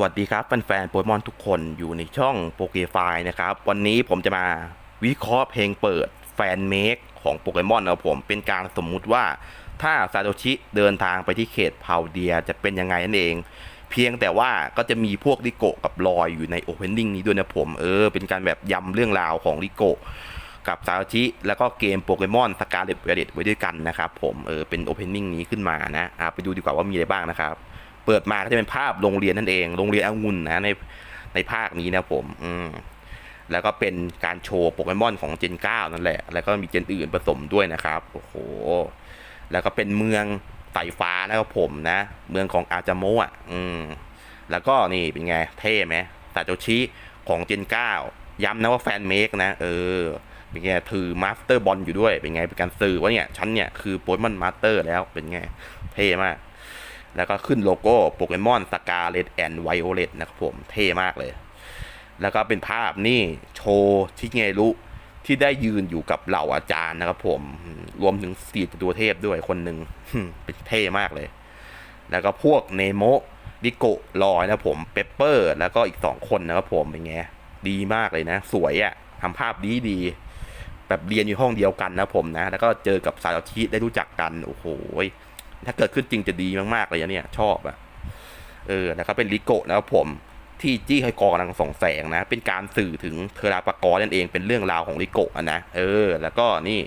วัสดีครับแฟนๆโปเกมอนทุกคนอยู่ในช่องโปเกฟายนะครับ วันนี้ผมจะมาวิเคราะห์เพลงเปิดแฟนเมคของโปเกมอนนะผมเป็นการสมมุติว่าถ้าซาโตชิเดินทางไปที่เขตพาวเดียจะเป็นยังไงนั่นเอง เพียงแต่ว่าก็จะมีพวกริโกะกับลอยอยู่ในโอเพนนิ่งนี้ด้วยนะผมเออเป็นการแบบย้ำเรื่องราวของริโกะกับซาโตชิแล้วก็เกมโปเกมอนสกาเลตเวเดตไว้ด้วยกันนะครับผมเออเป็นโอเพนนิ่งนี้ขึ้นมานะอะไปดูดีกว่าว่ามีอะไรบ้างนะครับ เปิดมาก็จะเป็นภาพโรงเรียนนั่นเอง โรงเรียนองุ่นนะในในภาคนี้นะผมอืมแล้วก็เป็นการโชว์โปเกมอนของเจน9นั่นแหละ แล้วก็มีเจนอื่นผสมด้วยนะครับ โอ้โห แล้วก็เป็นเมืองสายฟ้านะครับผมนะ เมืองของอาจามะอะอืม แล้วก็นี่เป็นไง เท่ไหมซาโตชิของเจน9ย้ำนะว่าแฟนเมคนะ เออ เป็นไง ถือมาสเตอร์บอลอยู่ด้วย เป็นไง เป็นการสื่อว่าเนี่ย ฉันเนี่ยคือโปเกมอนมาสเตอร์แล้ว เป็นไง เท่มาก แล้วก็ขึ้นโลโก้โปเกมอนสกาเลตแอนด์ไวโอเลตนะครับผมเท่มากเลย แล้วก็เป็นภาพนี่โชว์ชิเงรุที่ได้ยืนอยู่กับเหล่าอาจารย์นะครับผม รวมถึงสตีดตัวเทพด้วยคนหนึ่งเป็นเท่มากเลย แล้วก็พวกเนโมดิโกลอยนะครับผมเปปเปอร์ แล้วก็อีกสองคนนะครับผมเป็นไงดีมากเลยนะ สวยอะ่ะทำภาพดีดี แบบเรียนอยู่ห้องเดียวกันนะผมนะ แล้วก็เจอกับซาโตชิได้รู้จักกัน โอ้โห ถ้าเกิดขึ้นจริงจะดีมากๆเลยนะเนี่ย ชอบอะเออแล้วก็เป็นลิโกะนะครับผมที่จี้ให้กอกำลังส่องแสงนะ เป็นการสื่อถึงเทราปากอนั่นเองเป็นเรื่องราวของลิโกะอะนะเออ แล้วก็นี่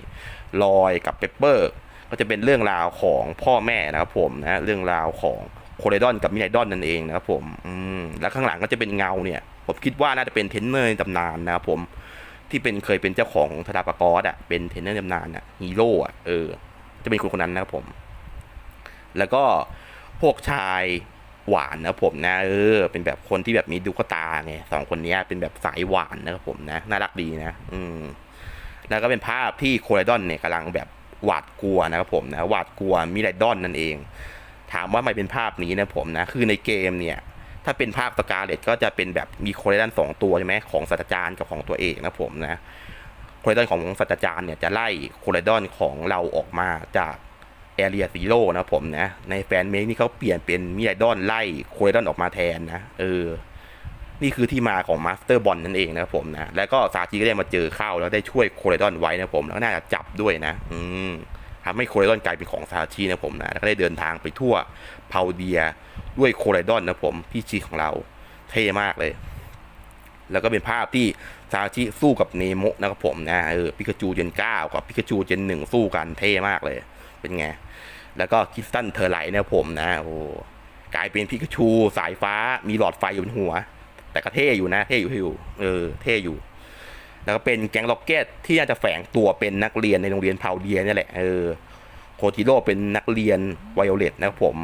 ลอยกับเปปเปอร์ ก็จะเป็นเรื่องราวของพ่อแม่นะครับผมนะเรื่องราวของโคเรดอนกับมิไนดอนนั่นเองนะครับผมอืมแล้วข้างหลังก็จะเป็นเงาเนี่ยผมคิดว่าน่าจะเป็นเทนเนอร์ตำนานนะครับผมที่เป็นเคยเป็นเจ้าของเทราปากออะเป็นเทนเนอร์ตำนานอะฮีโร่อะเออจะเป็นคนคนนั้นนะครับผม แล้วก็พวกชายหวานนะผมนะเออเป็นแบบคนที่แบบมีดูกตาไงสองคนนี้เป็นแบบสายหวานนะครับผมนะน่ารักดีนะ อืมแล้วก็เป็นภาพที่โคไลดอนเนี่ยกำลังแบบหวาดกลัวนะครับผมนะหวาดกลัวมิไรดอนนั่นเอง ถามว่าไมเป็นภาพนี้นะผมนะคือในเกมเนี่ย ถ้าเป็นภาพสกาเลตก็จะเป็นแบบมีโคไลดอนสองตัวใช่ไหมของศาสตราจารย์กับของตัวเอกนะผมนะโคไลดอนของศาสตราจารย์เนี่ยจะไล่โคไลดอนของเราออกมาจาก แอเรียซีโร่นะผมนะ ในแฟนเมกนี่เขาเปลี่ยนเป็นมิไรดอนไล่โคไลดอนออกมาแทนนะเออ นี่คือที่มาของมาสเตอร์บอลนั่นเองนะครับผมนะ แล้วก็ซาจิก็ได้มาเจอเข้าแล้วได้ช่วยโคเรดอนไว้นะผมแล้วก็น่าจะจับด้วยนะ อืมทำให้โคเรดอนกลายเป็นของซาชินะผมนะแล้วก็ได้เดินทางไปทั่วเพาเดียด้วยโคเรดอนนะผมพี่ชีของเราเท่มากเลย แล้วก็เป็นภาพที่ซาชิสู้กับเนโมะนะครับผมนะเออปิกาจูเจนเก้ากับปิกาจูเจนหนึ่งสู้กันเท่มากเลย เป็นไง แล้วก็คิสตันเทอร์ไลท์นะผมนะโอ้กลายเป็นพิกาชูสายฟ้ามีหลอดไฟอยู่บนหัว แต่ก็เท่อยู่นะเท่อยู่เท่อยู่เออเท่อยู่ แล้วก็เป็นแก๊งล็อกเก็ตที่น่าจะแฝงตัวเป็นนักเรียนในโรงเรียนเพาเดียนี่แหละเออโคจิโร่เป็นนักเรียนไวโอเลตนะครับผม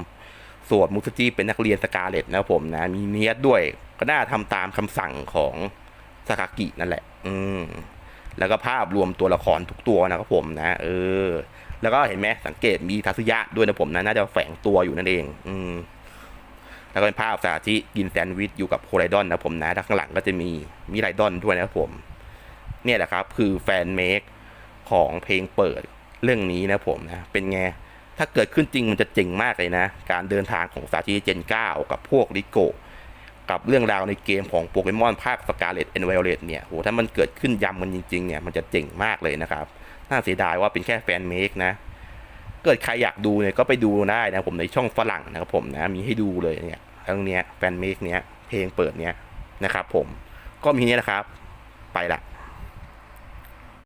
ส่วนมุสจิเป็นนักเรียนสกาเลตนะครับผมนะมีเนียสด้วยก็น่าทำตามคำสั่งของสากากินั่นแหละ อืม แล้วก็ภาพรวมตัวละครทุกตัวนะครับผมนะ เออ แล้วก็เห็นไหมสังเกตมีทัศยะด้วยนะผมนะน่าจะแฝงตัวอยู่นั่นเอง อืมแล้วก็เป็นภาพสาธิกินแซนด์วิชอยู่กับโคไลดอนนะผมนะด้านข้างหลังก็จะมีมีไรดอนด้วยนะครับผม เนี่ยแหละครับ คือแฟนเมคของเพลงเปิดเรื่องนี้นะผมนะ เป็นไง ถ้าเกิดขึ้นจริงมันจะเจ๋งมากเลยนะ การเดินทางของสาธิเจน9กับพวกลิโก กับเรื่องราวในเกมของโปเกมอนภาคสกาเลตแอนด์ไวโอเลตเนี่ยโหถ้ามันเกิดขึ้นยำมันจริงๆเนี่ยมันจะเจ๋งมากเลยนะครับ น่าเสียดายว่าเป็นแค่แฟนเมคนะ เกิดใครอยากดูเนี่ยก็ไปดูได้นะผมในช่องฝรั่งนะครับผมนะมีให้ดูเลยเนี่ยเรื่องเนี้ยแฟนเมคเนี้ยเพลงเปิดเนี้ยนะครับผมก็มีเนี้ยนะครับไปละ